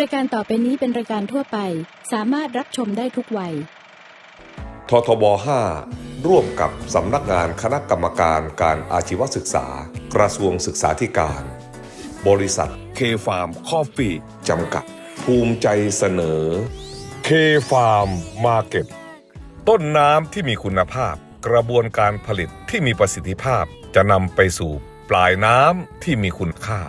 รายการต่อไปนี้เป็นรายการทั่วไป สามารถรับชมได้ทุกวัย ททบ 5 ร่วมกับสำนักงานคณะกรรมการการอาชีวศึกษา กระทรวงศึกษาธิการ บริษัทเคฟาร์มคอฟฟี่จำกัด ภูมิใจเสนอเคฟาร์มมาร์เก็ตต้นน้ำที่มีคุณภาพ กระบวนการผลิตที่มีประสิทธิภาพจะนำไปสู่ปลายน้ำที่มีคุณค่า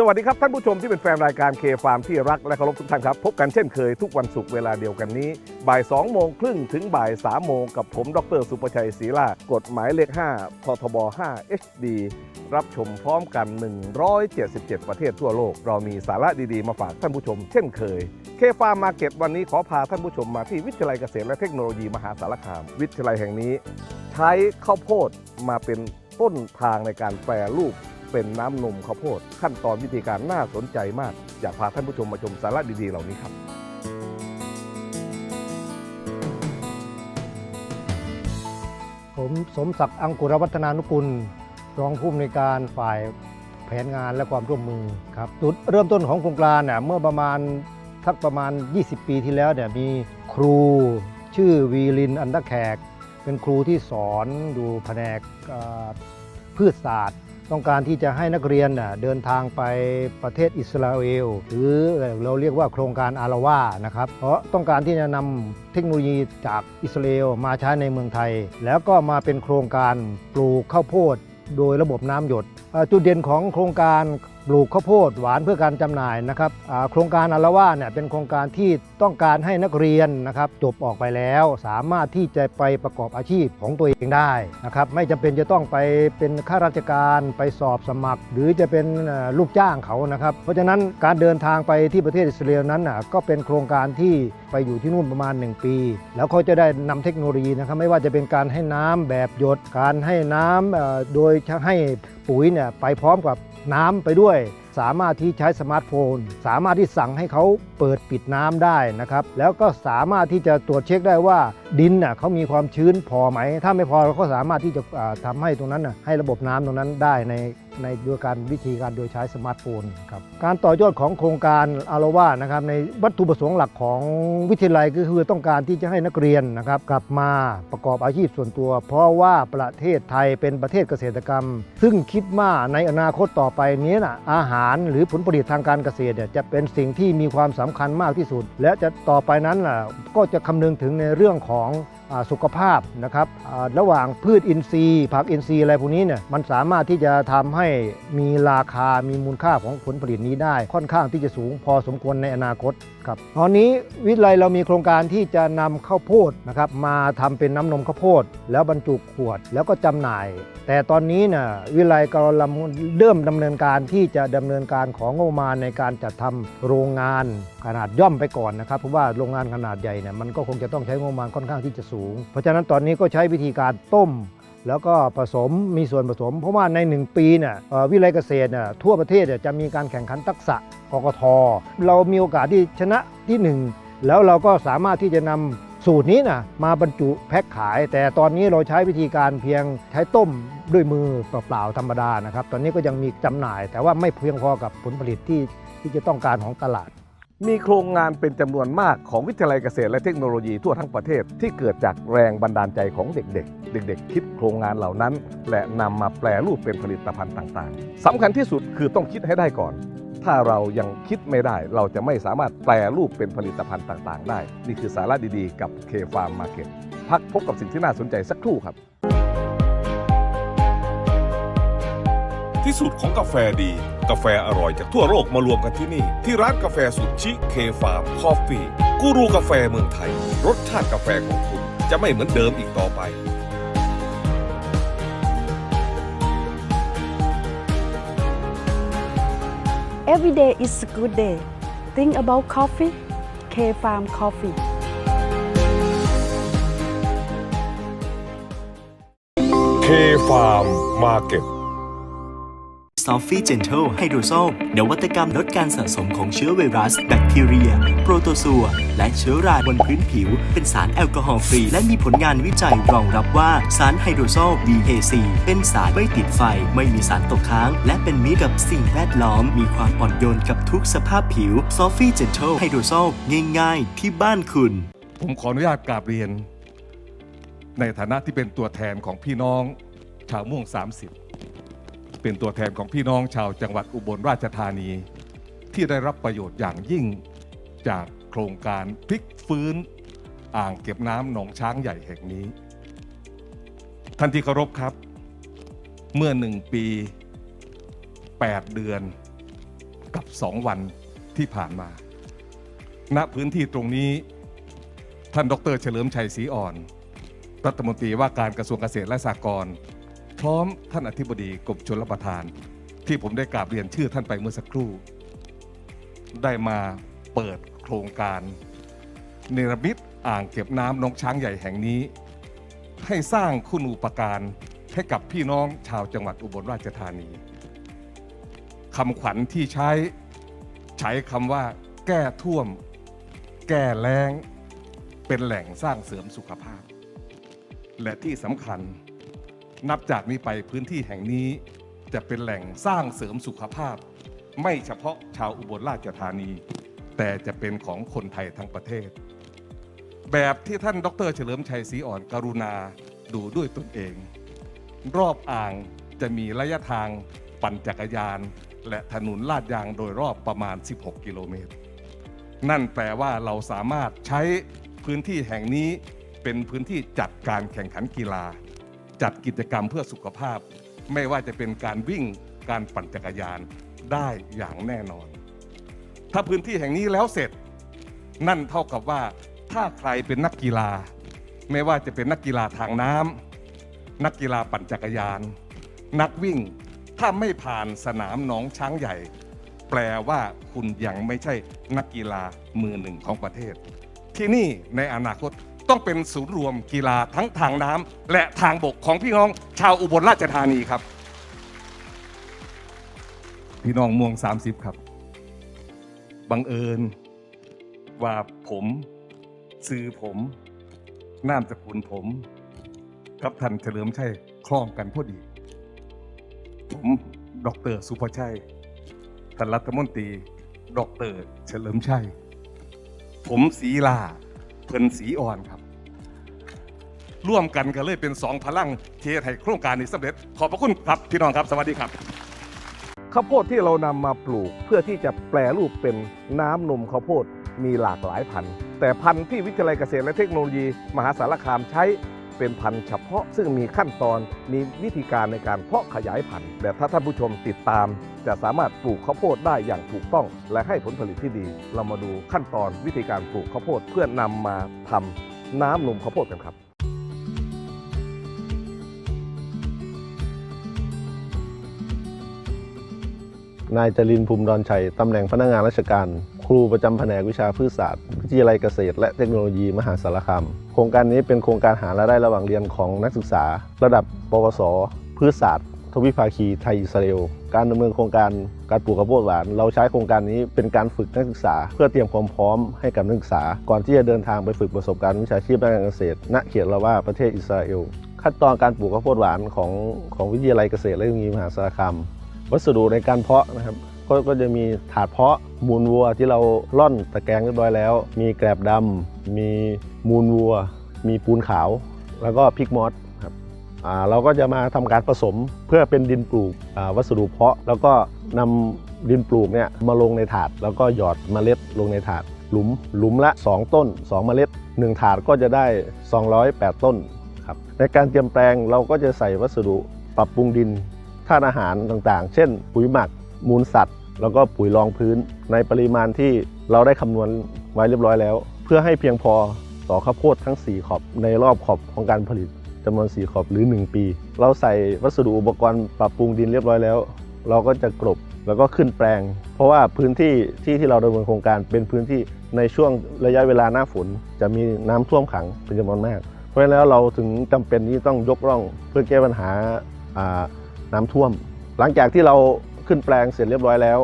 สวัสดีครับท่านผู้ชมที่เป็นแฟนรายการเคฟาร์มที่รักและเคารพทุกท่านครับ พบกันเช่นเคยทุกวันศุกร์เวลาเดียวกันนี้บ่าย2โมงครึ่งถึงบ่าย3โมงกับผม ดรสุประชัยศรีลากฎหมายเลข5ททบ 5 HD รับชมพร้อมกัน 177 ประเทศทั่วโลก เรามีสาระดีๆ มาฝากท่านผู้ชมเช่นเคยเคฟาร์มมาเก็ตวันนี้ขอพาท่านผู้ชมมาที่วิทยาลัยเกษตรและเทคโนโลยีมหาสารคาม วิทยาลัยแห่งนี้ ใช้ข้าวโพดมาเป็นต้นทางในการแปรรูป เป็นน้ำนมข้าวโพด ขั้นตอนวิธีการน่าสนใจมาก อยากพาท่านผู้ชมมาชมสาระดีๆเหล่านี้ครับ ผมสมศักดิ์อังกุรวัฒนานุกุล รองผู้อำนวยการฝ่ายแผนงานและความร่วมมือครับจุดเริ่มต้นของโครงการเนี่ยเมื่อประมาณทักประมาณ 20 ปีที่แล้วเนี่ยมีครูชื่อวีลินอันดาแขก เป็นครูที่สอนอยู่แผนกพืชศาสตร์ ต้องการที่จะให้นักเรียนเดินทางไปประเทศอิสราเอลหรือเราเรียกว่าโครงการอาราวานะครับเพราะต้องการที่จะนำเทคโนโลยีจากอิสราเอลมาใช้ในเมืองไทย แล้วก็มาเป็นโครงการปลูกข้าวโพดโดยระบบน้ำหยด จุดเด่นของโครงการ ปลูกข้าวโพดหวานเพื่อการจำหน่ายนะครับโครงการอารวาเนี่ยเป็นโครงการที่ต้องการให้นักเรียนนะครับจบออกไปแล้วสามารถที่จะไปประกอบอาชีพของตัวเองได้นะครับไม่จำเป็นจะต้องไปเป็นข้าราชการไปสอบสมัคร หรือจะเป็นลูกจ้างเขานะครับ เพราะฉะนั้นการเดินทางไปที่ประเทศอิสราเอลนั้นน่ะก็เป็นโครงการที่ไปอยู่ที่นู่นประมาณ 1 ปี แล้วเขาจะได้นำเทคโนโลยีนะครับไม่ว่าจะเป็นการให้น้ำแบบหยด การให้น้ำเอ่อโดยให้ปุ๋ยเนี่ยไปพร้อมกับ น้ำไปด้วย สามารถที่ใช้สมาร์ทโฟน สามารถที่สั่งให้เขาเปิดปิดน้ำได้นะครับ แล้วก็สามารถที่จะตรวจเช็คได้ว่าดินน่ะเขามีความชื้นพอไหม ถ้าไม่พอเราก็สามารถที่จะทำทำให้ตรงนั้นน่ะให้ระบบน้ำตรงนั้นได้ใน ในโดยการวิธีการโดยใช้สมาร์ทโฟนครับการต่อยอดของโครงการอารวานะครับในวัตถุประสงค์หลักของวิทยาลัยก็คือต้องการที่จะให้นักเรียนนะครับกลับมาประกอบอาชีพส่วนตัว เพราะว่าประเทศไทยเป็นประเทศเกษตรกรรม ซึ่งคิดว่าในอนาคตต่อไปนี้นะอาหารหรือผลผลิตทางการเกษตรจะเป็นสิ่งที่มีความสำคัญมากที่สุด และจะต่อไปนั้นล่ะก็จะคำนึงถึงในเรื่องของ สุขภาพนะครับระหว่างพืชอินทรีย์ ผักอินทรีย์อะไรพวกนี้เนี่ยมันสามารถที่จะทำให้มีราคามีมูลค่าของผลผลิตนี้ได้ ค่อนข้างที่จะสูงพอสมควรในอนาคตครับตอนนี้วิทยาลัยเรามีโครงการที่จะนำข้าวโพดนะครับมาทำเป็นน้ำนมข้าวโพด แล้วบรรจุขวดแล้วก็จำหน่าย แต่ตอนนี้เนี่ยวิทยาลัยกำลังเริ่มดำเนินการที่จะดำเนินการของงบประมาณในการจัดทำโรงงานขนาดย่อมไปก่อนนะครับเพราะว่าโรงงานขนาดใหญ่เนี่ยมันก็คงจะต้องใช้งบประมาณค่อนข้างที่จะสูง เพราะฉะนั้นตอนนี้ก็ใช้วิธีการต้มแล้วก็ผสมมีส่วนผสม เพราะว่าใน 1 ปีเนี่ยเอ่อวิทยาลัยเกษตรน่ยทั่วประเทศจะมีการแข่งขันทักษะกกทเรามีโอกาสที่ชนะที่ 1 แล้วเราก็สามารถที่จะนำ สูตรนี้นะมาบรรจุแพ็คขาย แต่ตอนนี้เราใช้วิธีการเพียงใช้ต้มด้วยมือเปล่าๆธรรมดานะครับ ตอนนี้ก็ยังมีจำหน่าย แต่ว่าไม่เพียงพอกับผลผลิตที่ที่จะต้องการของตลาด มีโครงงานเป็นจำนวนมากของวิทยาลัยเกษตรและเทคโนโลยีทั่วทั้งประเทศที่เกิดจากแรงบันดาลใจของเด็กๆ เด็ก ๆ คิดโครงงานเหล่านั้น และนำมาแปลรูปเป็นผลิตภัณฑ์ต่าง ๆสำคัญที่สุดคือต้องคิดให้ได้ก่อน ถ้าเรายังคิดไม่ได้ เราจะไม่สามารถแปลรูปเป็นผลิตภัณฑ์ต่างๆ ได้ นี่คือสาระดีๆ กับ K Farm Market พักพบกับสิ่งที่น่าสนใจสักครู่ครับ ที่สุดของกาแฟดี กาแฟอร่อยจากทั่วโลกมารวมกันที่นี่ ที่ร้านกาแฟสุดชิเคฟาร์มคอฟฟี่กูรูกาแฟเมืองไทย รสชาติกาแฟของคุณจะไม่เหมือนเดิมอีกต่อไป Every day is a good day. Think about coffee. K Farm Coffee. K Farm Market s o f i Gentle Hydrosol นวัตกรรมลดการสะสมของเชื้อไวรัส แบคทีเรีย โปรโตซัว และเชื้อราบนพื้นผิว เป็นสารแอลกอฮอล์ฟรี และมีผลงานวิจัยรองรับว่าสารไฮโดรโซล BAC เป็นสารไม่ติดไฟ ไม่มีสารตกค้าง และเป็นมิตรกับสิ่งแวดล้อม มีความอ่อนโยนกับทุกสภาพผิว s o f i Gentle Hydrosol ง่ายๆ ที่บ้านคุณ ผมขออนุญาตกราบเรียน ในฐานะที่เป็นตัวแทนของพี่น้อง ชาวม่วง 30 เป็นตัวแทนของพี่น้องชาวจังหวัดอุบลราชธานี ที่ได้รับประโยชน์อย่างยิ่งจากโครงการพลิกฟื้นอ่างเก็บน้ำหนองช้างใหญ่แห่งนี้ ท่านที่เคารพครับ เมื่อหนึ่งปี 8 เดือนกับ 2 วันที่ผ่านมา ณพื้นที่ตรงนี้ท่านดรเฉลิมชัยศรีอ่อน รัฐมนตรีว่าการกระทรวงเกษตรและสหกรณ์ พร้อมท่านอธิบดีกรมชลประทาน ที่ผมได้กราบเรียนชื่อท่านไปเมื่อสักครู่ ได้มาเปิดโครงการเนรมิตอ่างเก็บน้ำหนองช้างใหญ่แห่งนี้ ให้สร้างคุณูปการให้กับพี่น้องชาวจังหวัดอุบลราชธานีคำขวัญที่ใช้ใช้คำว่า แก้ท่วม แก้แล้ง เป็นแหล่งสร้างเสริมสุขภาพ และที่สำคัญ นับจากนี้ไปพื้นที่แห่งนี้จะเป็นแหล่งสร้างเสริมสุขภาพ ไม่เฉพาะชาวอุบลราชธานี แต่จะเป็นของคนไทยทั้งประเทศ แบบที่ท่านดรเฉลิมชัยศรีอ่อนกรุณาดูด้วยตนเอง รอบอ่างจะมีระยะทางปั่นจักรยาน และถนนลาดยางโดยรอบประมาณ 16 กิโลเมตร นั่นแปลว่าเราสามารถใช้พื้นที่แห่งนี้เป็นพื้นที่จัดการแข่งขันกีฬา จัดกิจกรรมเพื่อสุขภาพ ไม่ว่าจะเป็นการวิ่งการปั่นจักรยานได้อย่างแน่นอน ถ้าพื้นที่แห่งนี้แล้วเสร็จ นั่นเท่ากับว่าถ้าใครเป็นนักกีฬา ไม่ว่าจะเป็นนักกีฬาทางน้ำนักกีฬาปั่นจักรยาน นักวิ่งถ้าไม่ผ่านสนามหนองช้างใหญ่ แปลว่าคุณยังไม่ใช่นักกีฬามือหนึ่งของประเทศ ที่นี่ในอนาคต ต้องเป็นศูนย์รวมกีฬาทั้งทางน้ำและทางบกของพี่น้องชาวอุบลราชธานีครับ พี่น้องม่วง 30 ครับ บังเอิญ ว่าผมซื้อผมนามสกุลผม กับท่านเฉลิมชัยคล้องกันพอดี ผมดรสุภชัยท่านรัฐมนตรีดอกเตอรเฉลิมชัย ผมสีลา เพิ่นสีอ่อนครับ ร่วมกันก็เลยเป็นสองพลังเทให้โครงการนี้สำเร็จ ขอบพระคุณครับพี่น้องครับ สวัสดีครับข้าวโพดที่เรานำมาปลูกเพื่อที่จะแปลรูปเป็นน้ำนมข้าวโพดมีหลากหลายพันธุ์ แต่พันธุ์ที่วิทยาลัยเกษตรและเทคโนโลยี มหาสารคามใช้ เป็นพันธุ์เฉพาะ ซึ่งมีขั้นตอนมีวิธีการในการเพาะขยายพันธุ์แต่ถ้าท่านผู้ชมติดตาม จะสามารถปลูกข้าวโพดได้อย่างถูกต้อง และให้ผลผลิตที่ดี เรามาดูขั้นตอนวิธีการปลูกข้าวโพดเพื่อนำมาทำน้ำนมข้าวโพดกันครับนายจรินทรภูมิดอนชัย ตำแหน่งพนักงานราชการ ครูประจำแผนกวิชาพืชศาสตร์วิทยาลัยเกษตร และเทคโนโลยีมหาสารคาม โครงการนี้เป็นโครงการหารายได้ระหว่างเรียนของนักศึกษา ระดับปวส พืชศาสตร์ทวิภาคีไทยอิสราเอลการดำเนินโครงการการปลูกข้าวโพดหวาน เราใช้โครงการนี้เป็นการฝึกนักศึกษา เพื่อเตรียมความพร้อมให้กับนักศึกษา ก่อนที่จะเดินทางไปฝึกประสบการณ์วิชาชีพด้านการเกษตร ณเขตละว่าประเทศอิสราเอลขั้นตอนการปลูกข้าวโพดหวานของของวิทยาลัยเกษตรและเทคโนโลยีมหาสารคามวัสดุในการเพาะนะครับ ก็ก็จะมีถาดเพาะมูลวัวที่เราล่อนตะแกรงเรียบร้อยแล้ว มีแกลบดำมีมูลวัว มีปูนขาว แล้วก็พริกมอสครับอ่าเราก็จะมาทำการผสมเพื่อเป็นดินปลูกวัสดุเพาะ แล้วก็นำดินปลูกเนี่ยมาลงในถาด แล้วก็หยอดเมล็ดลงในถาด หลุมหลุมละ 2 ต้น 2 เมล็ด 1 ถาดก็จะได้ 208 ต้นครับในการเตรียมแปลงเราก็จะใส่วัสดุปรับปรุงดินธาตุอาหารต่างๆ เช่น ปุ๋ยหมักมูลสัตว์ แล้วก็ปุ๋ยรองพื้นในปริมาณที่เราได้คำนวณไว้เรียบร้อยแล้ว เพื่อให้เพียงพอต่อข้าวโพดทั้ง 4 ขอบในรอบขอบของการผลิตจำนวน 4 ขอบหรือ 1 ปี เราใส่วัสดุอุปกรณ์ปรับปรุงดินเรียบร้อยแล้ว เราก็จะกลบแล้วก็ขึ้นแปลง เพราะว่าพื้นที่ที่ที่เราดำเนินโครงการเป็นพื้นที่ในช่วงระยะเวลาหน้าฝน จะมีน้ำท่วมขังเป็นจำนวนมาก เพราะฉะนั้นแล้วเราถึงจำเป็นที่ต้องยกร่องเพื่อแก้ปัญหาอ่าน้ำท่วม หลังจากที่เรา ขึ้นแปลงเสร็จเรียบร้อยแล้ว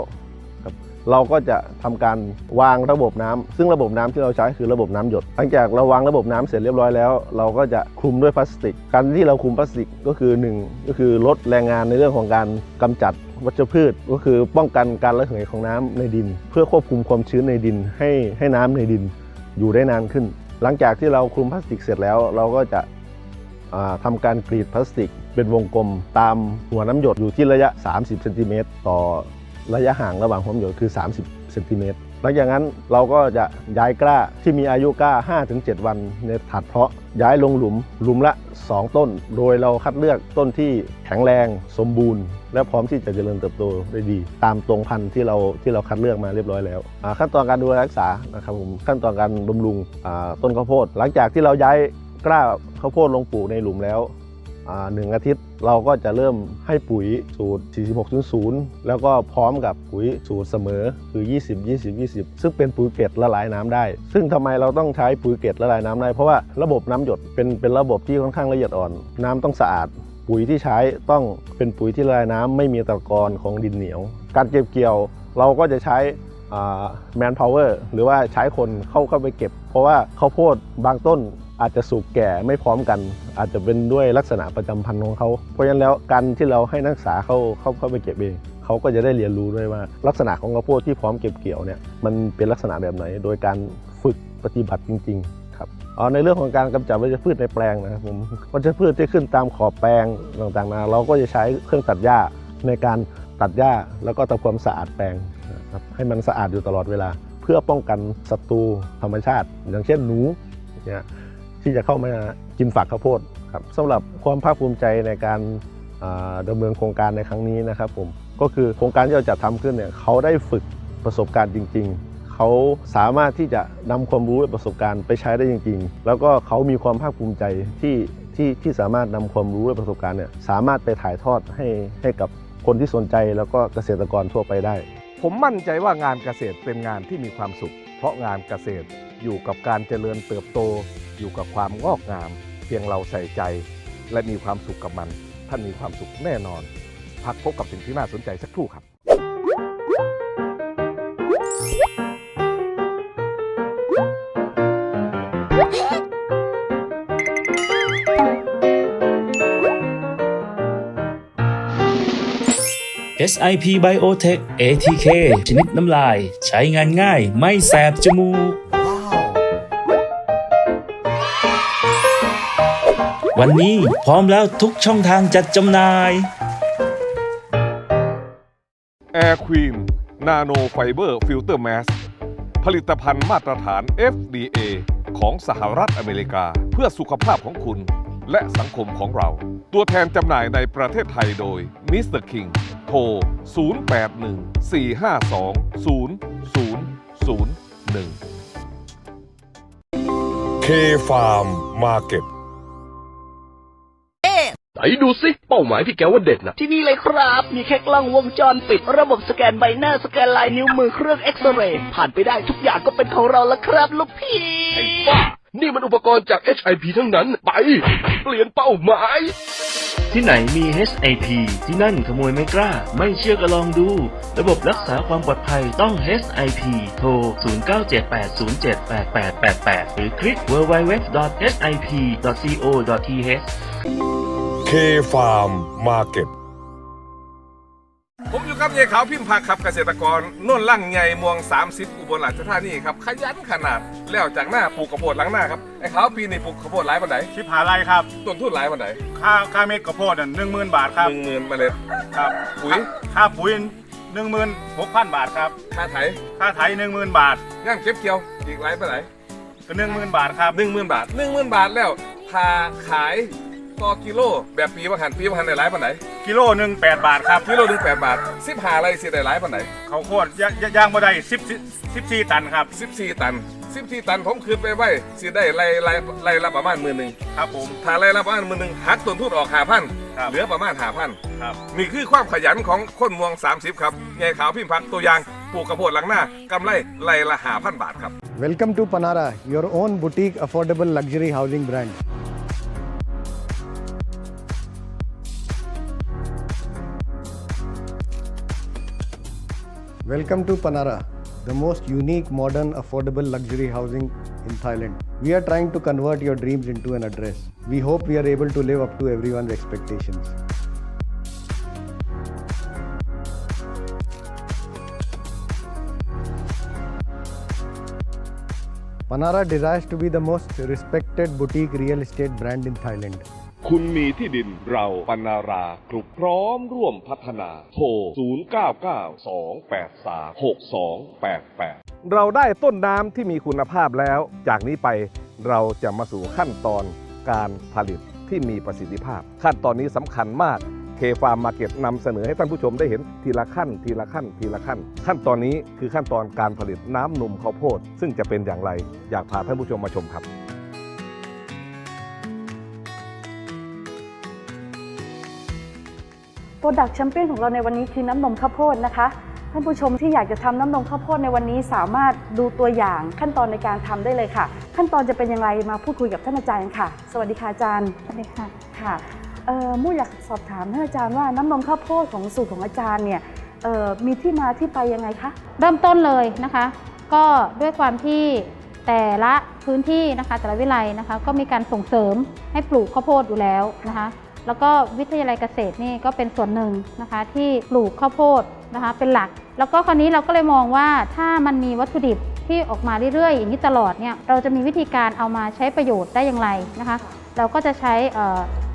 ครับเราก็จะทำการวางระบบน้ำซึ่งระบบน้ำที่เราใช้คือระบบน้ำหยด หลังจากเราวางระบบน้ำเสร็จเรียบร้อยแล้ว เราก็จะคลุมด้วยพลาสติก การที่เราคลุมพลาสติกก็คือหนึ่งก็คือลดแรงงานในเรื่องของการกำจัดวัชพืช ก็คือป้องกันการระเหยของน้ำในดิน เพื่อควบคุมความชื้นในดินให้ให้น้ำในดินอยู่ได้นานขึ้น หลังจากที่เราคลุมพลาสติกเสร็จแล้ว เราก็จะอ่าทำการกรีดพลาสติก เป็นวงกลมตามหัวน้ำหยดอยู่ที่ระยะ 30เซนติเมตรต่อระยะห่างระหว่างหัวน้ำหยดคือ 30เซนติเมตรหลังจากนั้นเราก็จะย้ายกล้าที่มีอายุกล้า 5-7 วันในถาดเพาะย้ายลงหลุมหลุมละ 2 ต้น โดยเราคัดเลือกต้นที่แข็งแรงสมบูรณ์ และพร้อมที่จะเจริญเติบโตได้ดี ตามตรงพันธุ์ที่เราที่เราคัดเลือกมาเรียบร้อยแล้ว ขั้นตอนการดูแลรักษานะครับผมขั้นตอนการบำรุงต้นข้าวโพด หลังจากที่เราย้ายกล้าข้าวโพดลงปลูกในหลุมแล้ว หนึ่งอาทิตย์เราก็จะเริ่มให้ปุ๋ยสูตร 4600 แล้วก็พร้อมกับปุ๋ยสูตรเสมอคือ 20 20 20 ซึ่งเป็นปุ๋ยเกล็ดละลายน้ำได้ ซึ่งทำไมเราต้องใช้ปุ๋ยเกล็ดละลายน้ำได้ เพราะว่าระบบน้ำหยดเป็นเป็นระบบที่ค่อนข้างละเอียดอ่อน น้ำต้องสะอาด ปุ๋ยที่ใช้ต้องเป็นปุ๋ยที่ละลายน้ำไม่มีตะกอนของดินเหนียว การเก็บเกี่ยวเราก็จะใช้แมนพาวเวอร์หรือว่าใช้คนเข้าเข้าไปเก็บ เพราะว่าข้าวโพดบางต้น อาจจะสุกแก่ไม่พร้อมกัน อาจจะเป็นด้วยลักษณะประจำพันธุ์ของเขา เพราะฉะนั้นแล้วการที่เราให้นักศึกษาเข้าเข้าเข้าไปเก็บเองเขาก็จะได้เรียนรู้ด้วยว่า ลักษณะของข้าวโพดที่พร้อมเก็บเกี่ยวเนี่ยมันเป็นลักษณะแบบไหน โดยการฝึกปฏิบัติจริง ๆ ครับอ๋อในเรื่องของการกำจัดวัชพืชในแปลงนะครับผมวัชพืชที่ขึ้นตามขอบแปลงต่างๆนะเราก็จะใช้เครื่องตัดหญ้าในการตัดหญ้าแล้วก็ทำความสะอาดแปลงนะครับให้มันสะอาดอยู่ตลอดเวลา เพื่อป้องกันศัตรูธรรมชาติ อย่างเช่นหนูเนี่ย ที่จะเข้ามากินฝักข้าวโพดครับสำหรับความภาคภูมิใจในการอ่าดำเนินโครงการในครั้งนี้นะครับผมก็คือโครงการที่เราจะทำขึ้นเนี่ยเขาได้ฝึกประสบการณ์จริง ๆ เขาสามารถที่จะนำความรู้และประสบการณ์ไปใช้ได้จริง ๆ แล้วก็เขามีความภาคภูมิใจที่ที่ที่สามารถนำความรู้และประสบการณ์เนี่ยสามารถไปถ่ายทอดให้ให้กับคนที่สนใจแล้วก็เกษตรกรทั่วไปได้ ผมมั่นใจว่างานเกษตรเป็นงานที่มีความสุข เพราะงานเกษตรอยู่กับการเจริญเติบโต อยู่กับความงอกงาม เพียงเราใส่ใจ และมีความสุขกับมัน ท่านมีความสุขแน่นอน พักพบกับสิ่งที่น่าสนใจสักครู่ครับ SIP Biotech ATK ชนิดน้ำลาย ใช้งานง่ายไม่แสบจมูก วันนี้พร้อมแล้วทุกช่องทางจัดจำหน่าย Air Queen Nano Fiber Filter Mask ผลิตภัณฑ์มาตรฐาน FDA ของสหรัฐอเมริกา เพื่อสุขภาพของคุณ และสังคมของเรา ตัวแทนจำหน่ายในประเทศไทยโดย Mr. King โทร 0814520001 K Farm Market ไหน ดูสิเป้าหมายที่แกว่าเด็ดนะที่นี่เลยครับ มีแค่กล้องวงจรปิด ระบบสแกนใบหน้าสแกนลายนิ้วมือเครื่องเอ็กซเรย์ผ่านไปได้ทุกอย่างก็เป็นของเราแล้วครับลูกพี่ไอ้บ้านี่มันอุปกรณ์จาก HIP ทั้งนั้น ไป เปลี่ยนเป้าหมาย ที่ไหนมี HIP ที่นั่นขโมยไม่กล้า ไม่เชื่อก็ลองดู ระบบรักษาความปลอดภัยต้อง HIP โทร 0978078888 หรือคลิก www.hip.co.th K Farm Market ผมอยู่กับยายขาวพิมพ์ผักครับเกษตรกรโน่นลั่งใหญ่มวง 30 อุบลราชธานีครับ ขยันขนาดแล้วจากหน้าปลูกข้าวโพดหลังหน้าครับไอ้ขาวปีนี้ปลูกข้าวโพดหลายปันไหนชิบหาไรครับ ต้นทุนหลายปันไหนค่าค่าเม็ดข้าวโพดหนึ่งหมื่นบาทครับหนึ่งหมื่นเมล็ดครับปุ๋ยค่าปุ๋ยหนึ่งหมื่นหกพันบาทครับค่าไถค่าไถหนึ่งหมื่นบาทย่างเก็บเกี่ยวอีกหลายปันไหนก็หนึ่งหมื่นบาทครับหนึ่งหมื่นบาทหนึ่งหมื่นบาทแล้วพาขาย ต่อกิโล แบบปีประหันปีประหันได้หลายปันไหนกิโลหนึ่งแปดบาทครับกิโลหนึ่งแปดบาทสิบหาอะไรสิได้หลายปันไหนข้าวโพดย่างย่างมาได้สิบสิบสี่ตันครับ14ตัน14ตันผมคืนไปไว้สิได้ไล่ไล่ไล่ละประมาณหมื่นหนึ่งครับผมถ้าไล่ละประมาณหมื่นหนึ่งหักต้นทุนออกหาพันครับเหลือประมาณหาพันครับนี่คือความขยันของคนเมวง 30 ครับไงขาวพิมพ์พักตัวอย่างปลูกกระโพดหลังหน้ากำไรไล่ละหาพันบาทครับ Welcome to Panara, your own boutique affordable luxury housing brand. Welcome to Panara, the most unique, modern, affordable luxury housing in Thailand. We are trying to convert your dreams into an address. We hope we are able to live up to everyone's expectations. Panara desires to be the most respected boutique real estate brand in Thailand. คุณมีที่ดินเราปนาราครุพร้อมร่วมพัฒนา โทร 0992836288 เราได้ต้นน้ำที่มีคุณภาพแล้ว จากนี้ไปเราจะมาสู่ขั้นตอนการผลิตที่มีประสิทธิภาพ ขั้นตอนนี้สำคัญมากเคฟาร์มมาเก็ตนำเสนอให้ท่านผู้ชมได้เห็นทีละขั้น ทีละขั้น ทีละขั้น ขั้นตอนนี้คือขั้นตอนการผลิตน้ำนมข้าวโพด ซึ่งจะเป็นอย่างไร อยากพาท่านผู้ชมมาชมครับ ปรดักต์แชมเปี้ยนของเราในวันนี้คือน้ำนมข้าวโพดนะคะ ท่านผู้ชมที่อยากจะทำน้ำนมข้าวโพดในวันนี้สามารถดูตัวอย่างขั้นตอนในการทำได้เลยค่ะ ขั้นตอนจะเป็นยังไงมาพูดคุยกับท่านอาจารย์ค่ะ สวัสดีค่ะอาจารย์สวัสดีค่ะค่ะเอ่อมู่อยากสอบถามท่านอาจารย์ว่าน้ำนมข้าวโพดของสูตรของอาจารย์เนี่ยเอ่อมีที่มาที่ไปยังไงคะเริ่มต้นเลยนะคะ ก็ด้วยความที่แต่ละพื้นที่นะคะแต่ละวิไลนะคะก็มีการส่งเสริมให้ปลูกข้าวโพดอยู่แล้วนะคะ แล้วก็วิทยาลัยเกษตรนี่ก็เป็นส่วนหนึ่งนะคะที่ปลูกข้าวโพดนะคะเป็นหลัก แล้วก็คราวนี้เราก็เลยมองว่าถ้ามันมีวัตถุดิบที่ออกมาเรื่อยๆอย่างนี้ตลอดเนี่ยเราจะมีวิธีการเอามาใช้ประโยชน์ได้อย่างไรนะคะเราก็จะใช้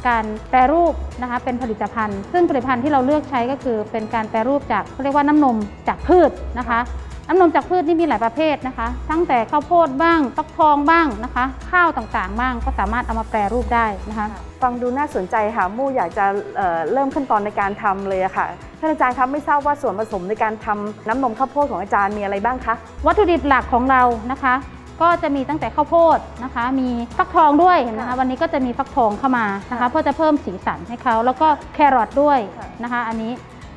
การแปรรูปนะคะเป็นผลิตภัณฑ์ ซึ่งผลิตภัณฑ์ที่เราเลือกใช้ก็คือเป็นการแปรรูปจากเขาเรียกว่าน้ำนมจากพืชนะคะ น้ำนมจากพืชนี่มีหลายประเภทนะคะ ตั้งแต่ข้าวโพดบ้างฟักทองบ้างนะคะ ข้าวต่างๆ บ้างก็สามารถเอามาแปรรูปได้นะคะ ฟังดูน่าสนใจค่ะมู่อยากจะเอ่อเริ่มขั้นตอนในการทำเลยอะค่ะท่านอาจารย์ครับไม่ทราบว่าส่วนผสมในการทำน้ำนมข้าวโพดของอาจารย์มีอะไรบ้างคะวัตถุดิบหลักของเรานะคะ ก็จะมีตั้งแต่ข้าวโพดนะคะ มีฟักทองด้วยเห็นไหมคะ วันนี้ก็จะมีฟักทองเข้ามานะคะ เพื่อจะเพิ่มสีสันให้เขาแล้วก็แครอทด้วยนะคะ อันนี้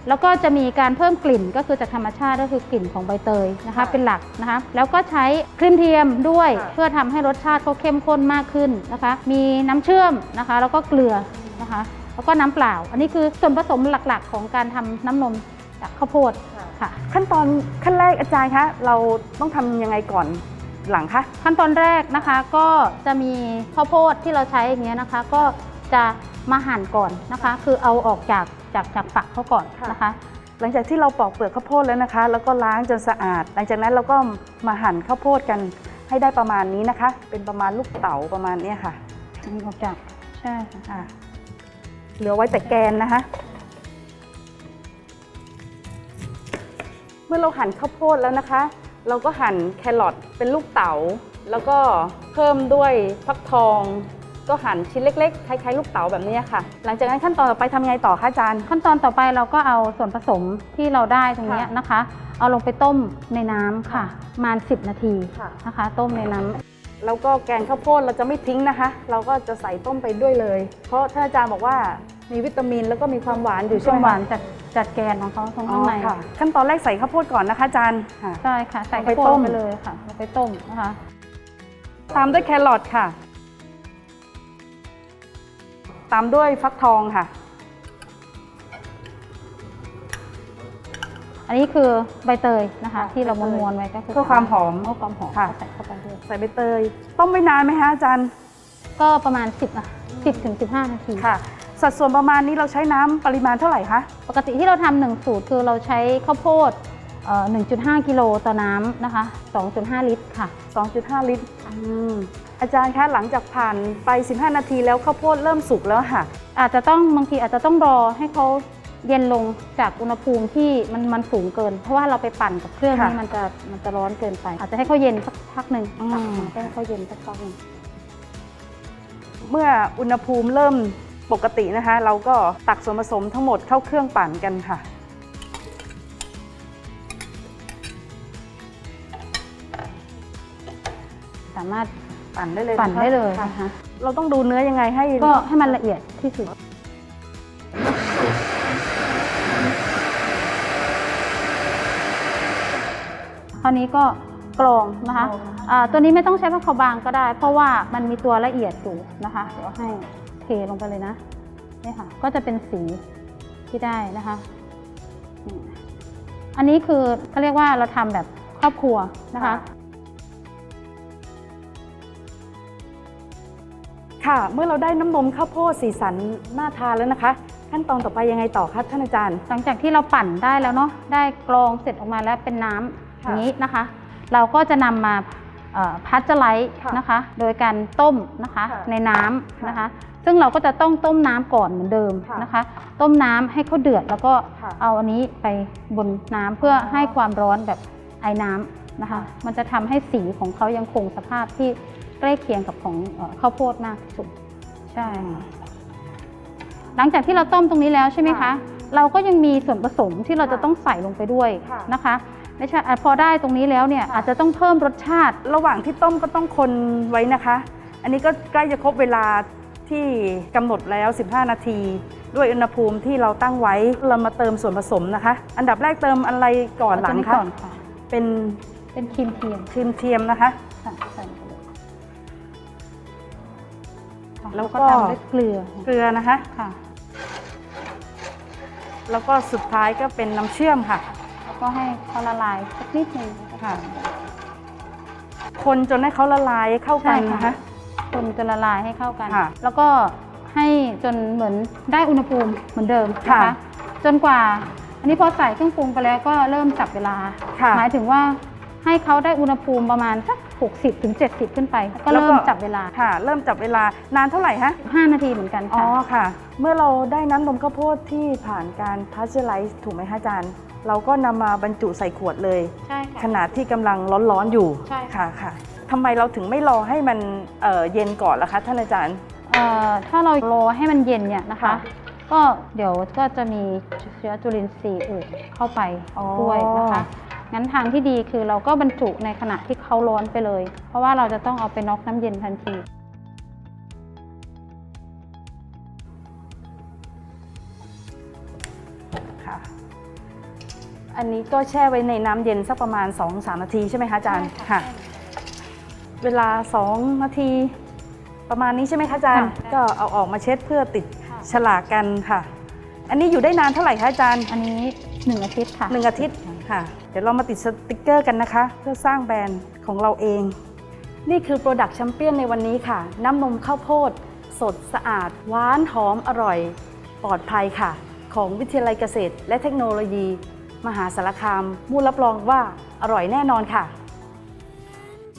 แล้วก็จะมีการเพิ่มกลิ่นก็คือจากธรรมชาติก็คือกลิ่นของใบเตยนะคะเป็นหลักนะคะแล้วก็ใช้ครีมเทียมด้วยเพื่อทำให้รสชาติเขาเข้มข้นมากขึ้นนะคะ มีน้ำเชื่อมนะคะ แล้วก็เกลือนะคะ แล้วก็น้ำเปล่า อันนี้คือส่วนผสมหลักๆ ของการทำน้ำนมจากข้าวโพดค่ะ ขั้นตอนขั้นแรกอาจารย์คะเราต้องทำยังไงก่อนหลังคะ ขั้นตอนแรกนะคะก็จะมีข้าวโพดที่เราใช้อย่างเงี้ยนะคะ ก็จะมาหั่นก่อนนะคะ คือเอาออกจาก จากจากฝักเขาก่อนนะคะ หลังจากที่เราปอกเปลือกข้าวโพดแล้วนะคะ แล้วก็ล้างจนสะอาด หลังจากนั้นเราก็มาหั่นข้าวโพดกันให้ได้ประมาณนี้นะคะ เป็นประมาณลูกเต๋าประมาณเนี้ยค่ะออกจากใช่ค่ะอะเหลือไว้แต่แกนนะคะ เมื่อเราหั่นข้าวโพดแล้วนะคะ เราก็หั่นแครอทเป็นลูกเต๋าแล้วก็เพิ่มด้วยฟักทอง ก็หั่นชิ้นเล็กๆคล้ายๆลูกเต๋าแบบนี้ค่ะ หลังจากนั้นขั้นตอนต่อไปทำยังไงต่อคะอาจารย์ ขั้นตอนต่อไปเราก็เอาส่วนผสมที่เราได้ตรงเนี้ยค่ะนะคะ เอาลงไปต้มในน้ำค่ะประมาณ 10 นาทีค่ะ นะคะ ต้มในน้ำ แล้วก็แกงข้าวโพดเราจะไม่ทิ้งนะคะ เราก็จะใส่ต้มไปด้วยเลย เพราะท่านอาจารย์บอกว่ามีวิตามินแล้วก็มีความหวานอยู่ช่ใช่วงไหมหคะวานจัดจัดแกนของเขาตรงอ๋อข้างในค่ะ ขั้นตอนแรกใส่ข้าวโพดก่อนนะคะอาจารย์ค่ะใช่ค่ะ ใส่เอาไปข้าวโพต้ดมไปเลยค่ะลงไปต้มนะคะ ตามด้วยแครอทค่ะ ตามด้วยฟักทองค่ะ อันนี้คือใบเตยนะคะที่เราม้วนๆไว้ก็คือเพื่อความหอม เพื่อความหอมค่ะ ก็ใส่เข้าไปด้วยใส่ใบเตย ต้มไว้นานไหมคะอาจารย์ก็ประมาณ 10อะ10ถึง15 นาที ค่ะ สัดส่วนประมาณนี้เราใช้น้ำปริมาณเท่าไหร่คะ ปกติที่เราทำหนึ่งสูตรคือเราใช้ข้าวโพดเอ่อ1.5 กิโลต่อน้ำนะคะ 2.5 ลิตรค่ะ 2.5 ลิตรอืม อาจารย์คะหลังจากผ่านไป 15 นาทีแล้วข้าวโพดเริ่มสุกแล้วค่ะอาจจะต้องบางทีอาจจะต้องรอให้เขาเย็นลงจากอุณหภูมิที่มันมันสูงเกิน เพราะว่าเราไปปั่นกับเครื่องค่ะนี้มันจะมันจะร้อนเกินไป อาจจะให้เขาเย็นสักพักหนึ่งอืมค่ะให้เขาเย็นสักพักหนึ่งเมื่ออุณหภูมิเริ่มปกตินะคะ เราก็ตักส่วนผสมทั้งหมดเข้าเครื่องปั่นกันค่ะสามารถ ปั่นได้เลยปั่นได้เลยค่ะนะคะเราต้องดูเนื้อยังไงให้ก็ให้มันละเอียดที่สุด คราวนี้ก็กรองนะคะอ่าตัวนี้ไม่ต้องใช้ผ้าขาวบางก็ได้ เพราะว่ามันมีตัวละเอียดอยู่นะคะ เดี๋ยวให้เทลงไปเลยนะนี่ค่ะ ก็จะเป็นสีที่ได้นะคะนี่อันนี้คือเขาเรียกว่าเราทำแบบครอบครัวนะคะ ค่ะ เมื่อเราได้น้ำนมข้าวโพดสีสันน่าทานแล้วนะคะ ขั้นตอนต่อไปยังไงต่อคะท่านอาจารย์ หลังจากที่เราปั่นได้แล้วเนาะได้กรองเสร็จออกมาแล้วเป็นน้ำอย่างนี้นะคะ เราก็จะนำมาพัชไลท์นะคะ โดยการต้มนะคะในน้ำนะคะ ซึ่งเราก็จะต้องต้มน้ำก่อนเหมือนเดิมนะคะ ต้มน้ำให้เขาเดือดแล้วก็เอาอันนี้ไปบนน้ำเพื่อให้ความร้อนแบบไอ้น้ำนะคะ มันจะทำให้สีของเขายังคงสภาพที่ ใกล้เคียงกับของเอ่อข้าวโพดมากที่สุดใช่ค่ะหลังจากที่เราต้มตรงนี้แล้วใช่ไหมคะ เราก็ยังมีส่วนผสมที่เราจะต้องใส่ลงไปด้วยนะคะไม่ใช่อะพอได้ตรงนี้แล้วเนี่ยอาจจะต้องเพิ่มรสชาติ ระหว่างที่ต้มก็ต้องคนไว้นะคะ อันนี้ก็ใกล้จะครบเวลาที่กำหนดแล้ว 15 นาที ด้วยอุณหภูมิที่เราตั้งไว้เรามาเติมส่วนผสมนะคะ อันดับแรกเติมอะไรก่อนหลังเอาตัวนี้คะก่อนค่ะเป็นเป็นครีมเทียมครีมเทียมนะคะ แล้วก็ก็ตามด้วยเกลือเกลือนะคะค่ะ แล้วก็สุดท้ายก็เป็นน้ำเชื่อมค่ะ แล้วก็ให้เขาละลายสักนิดหนึงค่ะ คนจนให้เขาละลายเข้ากันนะคะคนจนละลายให้เข้ากันค่ะแล้วก็ให้จนเหมือนได้อุณหภูมิเหมือนเดิมนะค่ะคะจนกว่า อันนี้พอใส่เครื่องปรุงไปแล้วก็เริ่มจับเวลาค่ะหมายถึงว่า ให้เขาได้อุณหภูมิประมาณสัก60ถึง70 ขึ้นไป ก็แล้วเริ่มจับเวลาค่ะ เริ่มจับเวลานานเท่าไหร่ฮะ5นาทีเหมือนกันอ๋อค่ะค่ะ เมื่อเราได้น้ำนมข้าวโพดที่ผ่านการพาสเจอร์ไลซ์ถูกไหมคะอาจารย์ เราก็นำมาบรรจุใส่ขวดเลย ใช่ค่ะขณะที่กำลังร้อนๆอยู่ใช่ค่ะค่ะทำไมเราถึงไม่รอให้มันเอ่อเย็นก่อนล่ะคะท่านอาจารย์เอ่อถ้าเรารอให้มันเย็นเนี่ยนะคะค่ะก็เดี๋ยวก็จะมีเชื้อจุลินทรีย์อื่นเข้าไปอ๋อด้วยนะคะ งั้นทางที่ดีคือเราก็บรรจุในขณะที่เขาร้อนไปเลย เพราะว่าเราจะต้องเอาไปน็อกน้ำเย็นทันที ค่ะ อันนี้ก็แช่ไว้ในน้ำเย็นสักประมาณ 2-3 นาทีใช่ไหมคะอาจารย์ค่ะ เวลา 2 นาที ประมาณนี้ใช่ไหมคะอาจารย์ ค่ะก็เอาออกมาเช็ดเพื่อติดค่ะ ฉลากกันค่ะ อันนี้อยู่ได้นานเท่าไหร่คะอาจารย์ อันนี้ 1อาทิตย์ค่ะ หนึ่งอาทิตย์ค่ะ เดี๋ยวเรามาติดสติกเกอร์กันนะคะ เพื่อสร้างแบรนด์ของเราเอง นี่คือโปรดักต์แชมเปี้ยนในวันนี้ค่ะ น้ำนมข้าวโพด สดสะอาด หวานหอมอร่อย ปลอดภัยค่ะ ของวิทยาลัยเกษตร และเทคโนโลยี มหาสารคามมูลรับรองว่าอร่อยแน่นอนค่ะ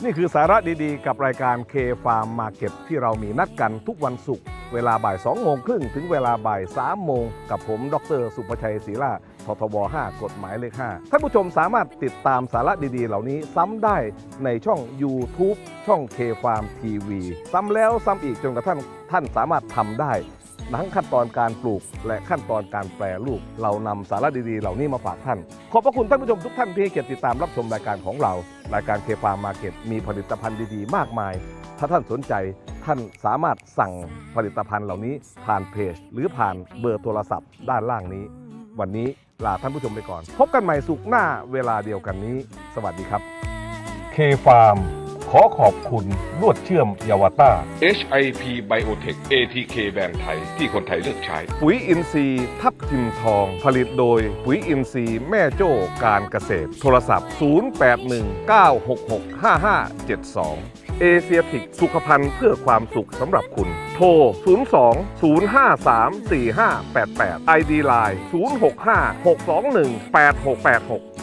นี่คือสาระดีๆ กับรายการ K Farm Market ที่เรามีนัดกันทุกวันศุกร์เวลาบ่าย2โมงครึ่งถึงเวลาบ่าย3โมงกับผม ดร สุประชัยศรีล่า ททบ 5 กฎหมายเลข 5 ท่านผู้ชมสามารถติดตามสาระดีๆ เหล่านี้ซ้ำได้ในช่อง YouTube ช่อง K Farm TV ซ้ำแล้วซ้ำอีกจนกระทั่งท่านสามารถทำได้ทั้งขั้นตอนการปลูกและขั้นตอนการแปรรูป เรานำสาระดีๆ เหล่านี้มาฝากท่าน ขอบพระคุณท่านผู้ชมทุกท่านที่ให้เกียรติติดตามรับชมรายการของเรา รายการเคฟาร์มาร์เก็ตมีผลิตภัณฑ์ดีๆ มากมาย ถ้าท่านสนใจท่านสามารถสั่งผลิตภัณฑ์เหล่านี้ผ่านเพจ หรือผ่านเบอร์โทรศัพท์ด้านล่างนี้ วันนี้ ลาท่านผู้ชมไปก่อน พบกันใหม่สุขหน้าเวลาเดียวกันนี้ สวัสดีครับเคฟาร์มขอขอบคุณลวดเชื่อมเยาวต้า HIP Biotech ATK แบรนด์ไทย ที่คนไทยเลือกใช้ ปุ๋ยอินทรีย์ทับทิมทอง ผลิตโดย ปุ๋ยอินทรีย์แม่โจ้การเกษตร โทรศัพท์ 0819665572 เอเชียติกสุขภัณฑ์เพื่อความสุขสำหรับคุณ โทร 02 053 4588 ID Line 065 621 8686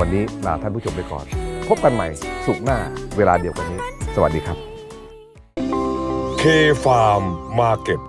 วันนี้ลาท่านผู้ชมไปก่อน พบกันใหม่สุขหน้าเวลาเดียวกันนี้ สวัสดีครับ K Farm Market